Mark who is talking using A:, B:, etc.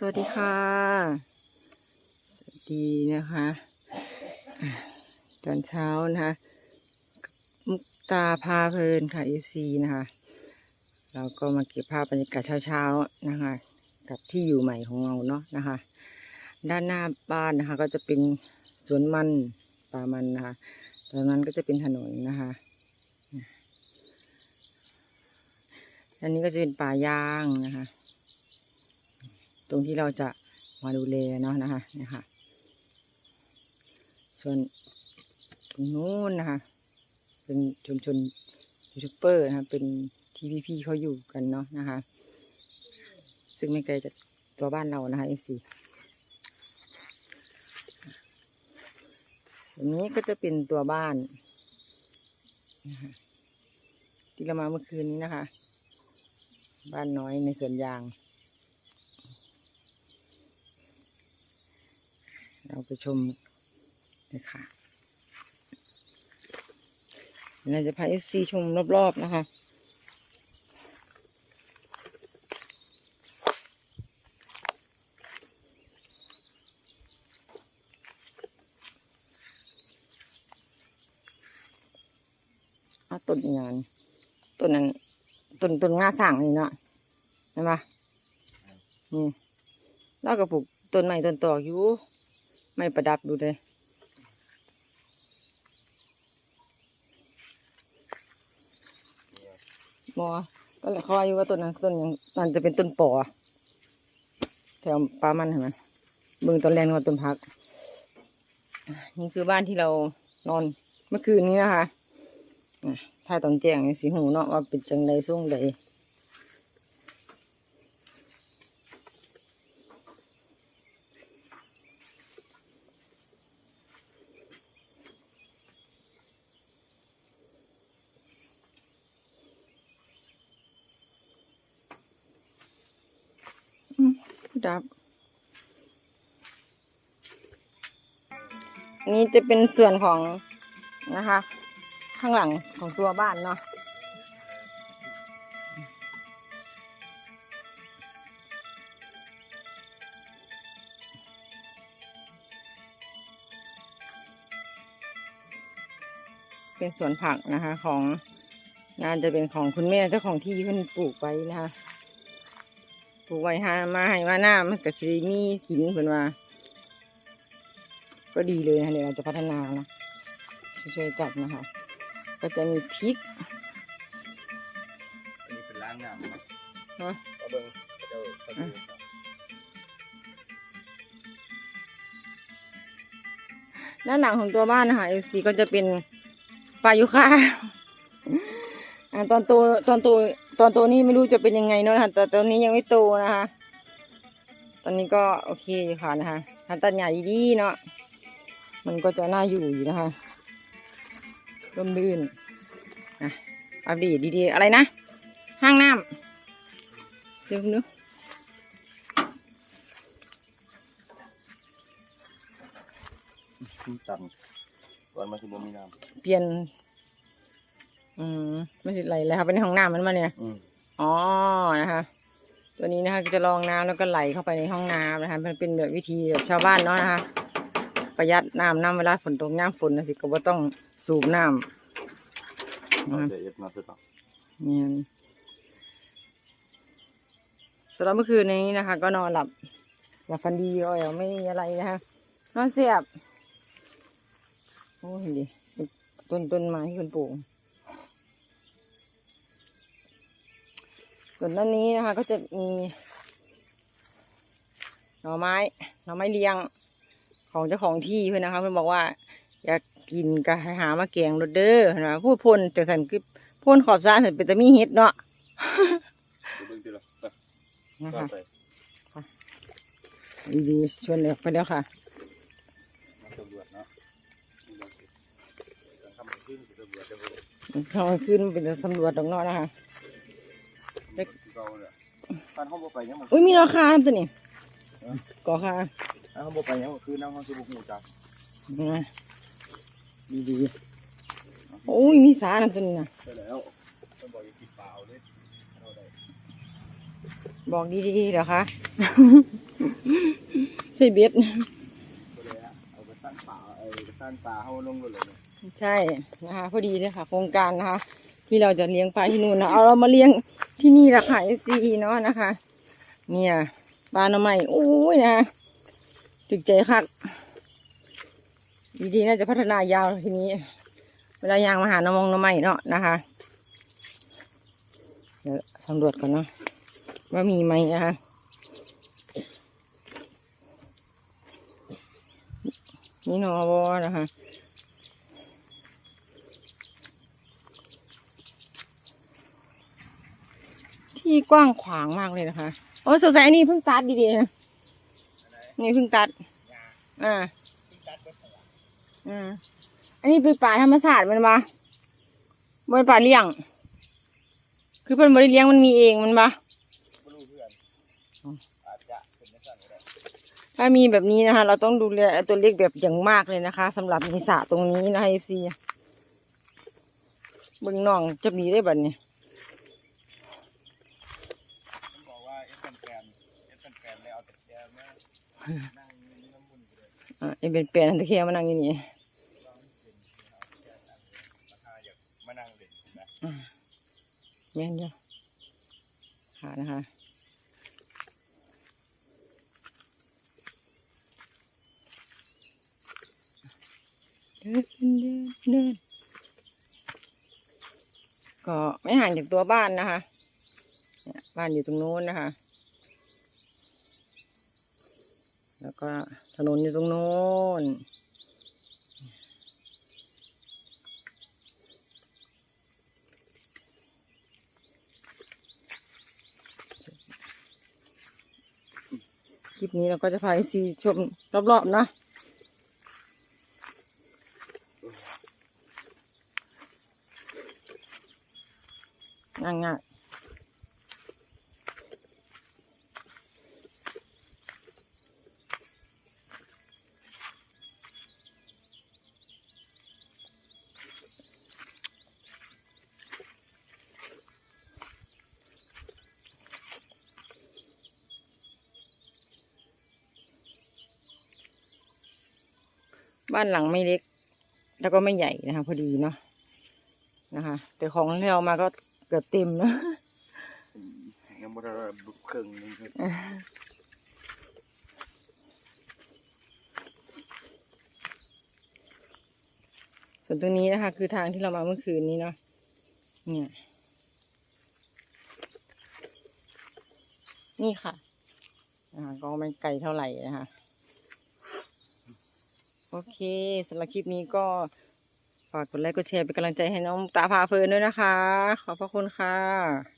A: สวัสดีค่ะ สวัสดีนะคะตอนเช้านะคะ มุกตาพาเพลินค่ะ FC นะคะ เราก็มาเก็บภาพบรรยากาศเช้าๆนะคะ กับที่อยู่ใหม่ของเราเนาะนะคะ ด้านหน้าบ้านนะคะ ก็จะเป็นสวนมันป่ามันนะคะตรงนั้นก็จะเป็นถนนนะคะอันนี้ก็จะเป็นป่ายางนะคะ ตรงที่เราจะมาดูแลเนาะนะคะเนี่ยค่ะ ส่วนตรงนู้นนะคะ เป็นชุมชนยูทูบเบอร์นะคะ เป็นที่พี่ๆเขาอยู่กันเนาะนะคะ ซึ่งไม่ไกลจากตัวบ้านเรานะคะเอฟซีอันนี้ก็จะเป็นตัวบ้านนะคะที่เรามาเมื่อคืนนี้นะคะ บ้านน้อยในสวนยาง เราไปชมเลยค่ะเราจะพาเอฟซีชมรอบ ๆ นะคะต้นอีกอย่างต้นนั้นต้นต้นงาสั่งนี่เนาะเห็นปะนี่เราก็ปลูกต้นไม้ต้นต่ออยู่ ไม่ประดับดูเลยบอก็เลยเขาว่าอยู่ว่าต้นนั้นต้นยังมันจะเป็นต้นปอแถวปลามันเห็นไหมเบิ่งต้นแรงกว่าต้นพัก นี่คือบ้านที่เรานอนเมื่อคืนนี้นะคะอะถ้าตอนแจ้งสีหูเนาะว่าเป็นจังใดส่วงใด ดับ นี้จะเป็นส่วนของนะคะ ข้างหลังของตัวบ้านเนาะเป็นสวนผักนะคะ ของงานจะเป็นของคุณแม่เจ้าของที่เพิ่นปลูกไว้นะคะ ปลูกไว้หามาให้มาหน้ามันก็สิมีกินเพิ่นว่า ก็ดีเลยนะเดี๋ยวเราจะพัฒนานะช่วยๆจัดนะคะ ก็จะมีพริก
B: อันนี้เป็นร้านน้ำครับ
A: เนาะ
B: กระเบิงกระเดากระดูกครับ
A: ด้านหลังของตัวบ้านนะคะเอซีก็จะเป็นปลายุค่าอ่าตอนโตตอนโต ตอนโตนี่ไม่รู้จะเป็นยังไงเนาะนะคะแต่ตอนนี้ยังไม่โตนะคะ ตอนนี้ก็โอเคอยู่ค่ะนะคะถ้าตัดใหญ่ดีๆเนาะมันก็จะน่าอยู่อยู่นะคะร่มรื่นนะอัปเดตดีๆอะไรนะ ห้างน้ำเดี๋ยวนึก
B: ตันก่อนมาถึงบ่มีน้
A: เปลี่ยน อืมไม่ใช่ไรเลยครับเป็นห้องน้ำมันมาเนี่ยำ
B: อืม
A: อ๋อนะคะ ตัวนี้นะคะจะรองน้ำแล้วก็ไหลเข้าไปในห้องน้ำนะคะมันเป็นแบบวิธีแบบชาวบ้านเนาะนะคะ ประหยัดน้ำน้ำเวลาฝนตกน้ำฝนนะสิก็บ่ต้องสูบน้ำนะคะ
B: เดี๋ยวเอ็ดมาสุดต่อ
A: เนี่ยสำหรับเมื่อคืนนี้นะคะ ก็นอนหลับหลับฝันดีก็ไม่มีอะไรนะคะนอนเสียบ โอ้เห็นดิต้นต้นไม้ที่คุณปลูก ส่วนด้านนี้นะคะก็จะมีหน่อไม้หน่อไม้เลี้ยงของเจ้าของที่เพื่อนนะคะเพื่อนบอกว่า อยากกินก็ให้หามาแกงรดเด้อนะพูดพ่นจากสันคือพ่นขอบสระสันเป็นแต่มีเห็ดเนาะ
B: เดี๋ยวเบิ่งทีละไป
A: นะ
B: ก่อน
A: คะ
B: ไป
A: ดีๆชวนเลยไปแล้วค่ะ
B: มาตำรวจเนาะนี่เราสิการทำให้ขึ้นตำรวจจะบ่ได้
A: เขาขึ้นเป็นสำรวจตรงนอกนะคะ
B: เด็กเก่าเนี่ยบ้านห้องบ่ไปยังมัน
A: อุ้ยมีราคาตัวนี้ก่อค่ะ
B: บ้านห้องบ่ไปยังมันคือน้ำห้องสิบ่ฮู้จัก
A: นะดีๆโอ้ยมีสารนะตัวนี้นะ
B: ใช่แล้วต้องบอกอย่ากินเปล่าเด้เอาได้
A: บอกดีๆเดี๋ยวค่ะใช่เบ็ด
B: ก็เลยอะเอากระสันป่าเออกระสันป่าเฮาลงเลยเนี่ย
A: ใช่นะคะพอดีเลยค่ะ โครงการนะคะ ที่เราจะเลี้ยงปลาที่นู่นนะเอาเรามาเลี้ยง ที่นี่ละค่ะ FC เนาะนะคะ เนี่ยปลาหน่อไม้โอ้ยนะถึกใจคักดีๆน่าจะพัฒนายาวทีนี้ เวลายางมาหาน้ำมองน้ำไม้เนาะนะคะเดี๋ยวสำรวจก่อนเนาะว่ามีไหมนะคะนี่นอบอนะคะ ที่กว้างขวางมากเลยนะคะ โอ้สงสัยอันนี้เพิ่งตัดดีๆนะนี่เพิ่งตัด อ่าอ่า อันนี้เป็นป่าธรรมศาสตร์มันปะบนป่าเลี้ยง คือเพิ่นบริเลี้ยงมันมีเองมันปะ
B: บ่รู้เพื่อนอาจจะเป็นจังซั่นก็ได้
A: ถ้ามีแบบนี้นะคะ เราต้องดูแลตัวเล็กแบบอย่างมากเลยนะคะสำหรับในสระตรงนี้นะคะเอฟซีเบิ่งน้องจะมีได้บัดนี้
B: ผมบอกว่าเอฟเป็นแฟนเอฟเป็นแฟนเลยเอาแต่แกมานั่งน้ำมุนไปเลย
A: อ่าเอ็มเป็นแปลนตะเคียนมานั่งอยู่นี่
B: ลองเป็นราคาอยากมานั่งเล่นนะ
A: แม่นจ้ะค่ะนะคะเดินเดินเดินก็ไม่ห่างจากตัวบ้านนะคะเนี่ยบ้านอยู่ตรงโน้นนะคะ แล้วก็ถนนอยู่ตรงโน้นคลิปนี้เราก็จะพาซีชมรอบๆนะง่ายง่ บ้านหลังไม่เล็ก แล้วก็ไม่ใหญ่นะคะ พอดีเนาะนะคะ แต่ของที่เรามาก็เกือบเต็มนะ
B: ยังบ่ได้บุกเครื่องนึงคือ
A: ส่วนตรงนี้นะคะ คือทางที่เรามาเมื่อคืนนี้เนาะเนี่ยนี่ค่ะนะคะก็ไม่ไกลเท่าไหร่นะคะ โอเคสำหรับคลิปนี้ก็ฝากกดไลค์กดแชร์เป็นกำลังใจให้น้องตาพาเพลินด้วยนะคะ ขอบพระคุณค่ะ